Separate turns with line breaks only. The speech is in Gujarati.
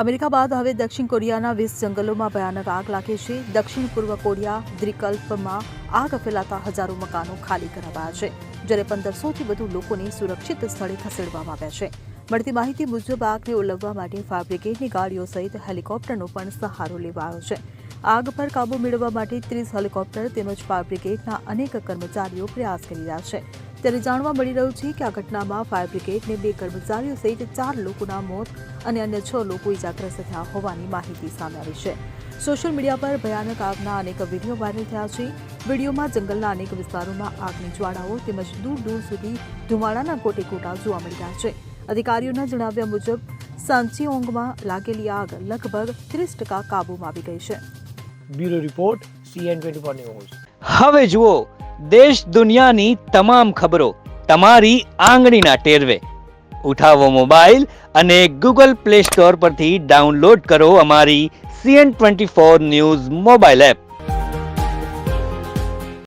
અમેરિકા બાદ હવે દક્ષિણ કોરિયાના વીસ જંગલોમાં ભયાનક આગ લાગી છે. દક્ષિણ પૂર્વ કોરિયા દ્વિકલ્પમાં આગ ફેલાતા હજારો મકાનો ખાલી કરાવાયા છે, જ્યારે પંદરસોથી વધુ લોકોને સુરક્ષિત સ્થળે ખસેડવામાં આવ્યા છે. મળતી માહિતી મુજબ આગને ઓલવવા માટે ફાયર બ્રિગેડની ગાડીઓ સહિત હેલિકોપ્ટરનો પણ સહારો લેવાયો છે. આગ પર કાબુ મેળવવા માટે ત્રીસ હેલિકોપ્ટર તેમજ ફાયર બ્રિગેડના અનેક કર્મચારીઓ પ્રયાસ કરી રહ્યા છે. ત્યારે જાણવા મળી રહ્યું છે કે આ ઘટનામાં ફાયર બ્રિગેડને બે કર્મચારીઓ સહિત ચાર લોકોના મોત અને અન્ય છ લોકો ઇજાગ્રસ્ત થયા હોવાની માહિતી સામે આવી છે. સોશિયલ મીડિયા પર ભયાનક આગના અનેક વીડિયો વાયરલ થયા છે. વિડીયોમાં જંગલના અનેક વિસ્તારોમાં આગની જ્વાળાઓ તેમજ દૂર દૂર સુધી ધુમાડાના કોટે કોટા જોવા મળી રહ્યા છે. અધિકારીઓના જણાવ્યા મુજબ સાંચીઓંગમાં લાગેલી આગ લગભગ ત્રીસ ટકા કાબૂમાં આવી ગઈ છે.
Bureau report CN twenty news.
હવે જુઓ દેશ દુનિયાની તમામ ખબરો તમારી આંગળીના ટેરવે. ઉઠાવો મોબાઈલ અને ગૂગલ પ્લે સ્ટોર પરથી ડાઉનલોડ કરો અમારી CN twenty four news mobile app.